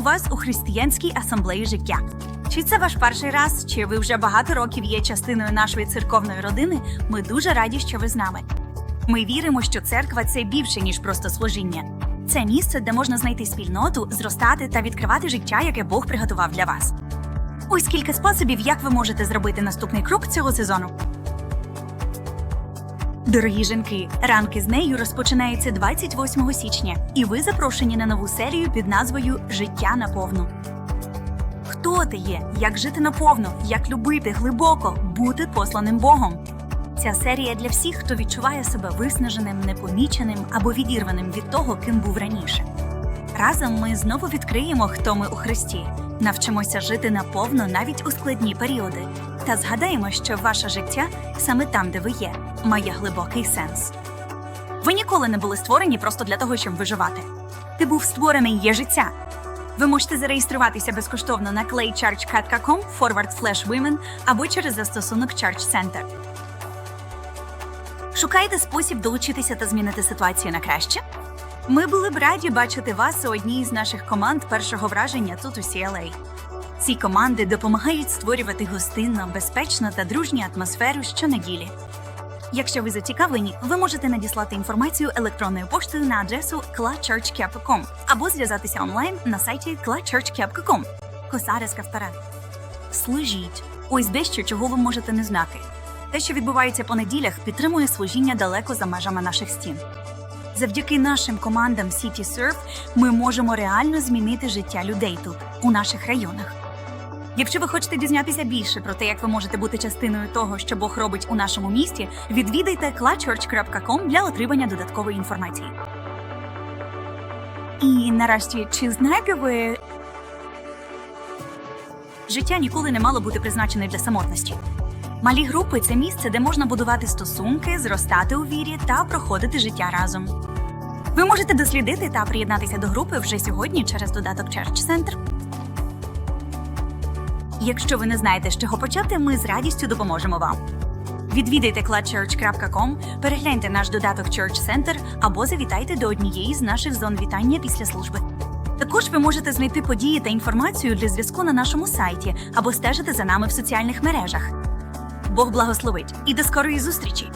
вас у християнській асамблеї життя. Чи це ваш перший раз, чи ви вже багато років є частиною нашої церковної родини? Ми дуже раді, що ви з нами. Ми віримо, що церква це більше ніж просто служіння. Це місце, де можна знайти спільноту, зростати та відкривати життя, яке Бог приготував для вас. Ось кілька способів, як ви можете зробити наступний крок цього сезону. Дорогі жінки, ранки з нею розпочинаються 28 січня, і ви запрошені на нову серію під назвою Життя наповну. Хто ти є? Як жити наповну? Як любити глибоко, бути посланим Богом? Ця серія для всіх, хто відчуває себе виснаженим, непоміченим або відірваним від того, ким був раніше. Разом ми знову відкриємо, хто ми у Христі, навчимося жити наповну навіть у складні періоди, та згадаємо, що ваше життя саме там, де ви є, має глибокий сенс. Ви ніколи не були створені просто для того, щоб виживати. Ти був створений є життя. Ви можете зареєструватися безкоштовно на claychurchcat.com forward slash women або через застосунок Church Center. Шукаєте спосіб долучитися та змінити ситуацію на краще? Ми були б раді бачити вас у одній з наших команд першого враження тут у CLA. Ці команди допомагають створювати гостинну, безпечну та дружню атмосферу щонеділі. Якщо ви зацікавлені, ви можете надіслати інформацію електронною поштою на адресу clachurchcap.com або зв'язатися онлайн на сайті clachurchcap.com. Косареска вперед. Служіть. Ось дещо, чого ви можете не знати. Те, що відбувається по неділях, підтримує служіння далеко за межами наших стін. Завдяки нашим командам City Serve ми можемо реально змінити життя людей тут, у наших районах. Якщо ви хочете дізнатися більше про те, як ви можете бути частиною того, що Бог робить у нашому місті, відвідайте clutchurch.com для отримання додаткової інформації. І нарешті, чи знаєте ви, життя ніколи не мало бути призначене для самотності. Малі групи це місце, де можна будувати стосунки, зростати у вірі та проходити життя разом. Ви можете дослідити та приєднатися до групи вже сьогодні через додаток Church Center. Якщо ви не знаєте, з чого почати, ми з радістю допоможемо вам. Відвідайте clutchurch.com, перегляньте наш додаток Church Center або завітайте до однієї з наших зон вітання після служби. Також ви можете знайти події та інформацію для зв'язку на нашому сайті або стежити за нами в соціальних мережах. Бог благословить і до скорої зустрічі!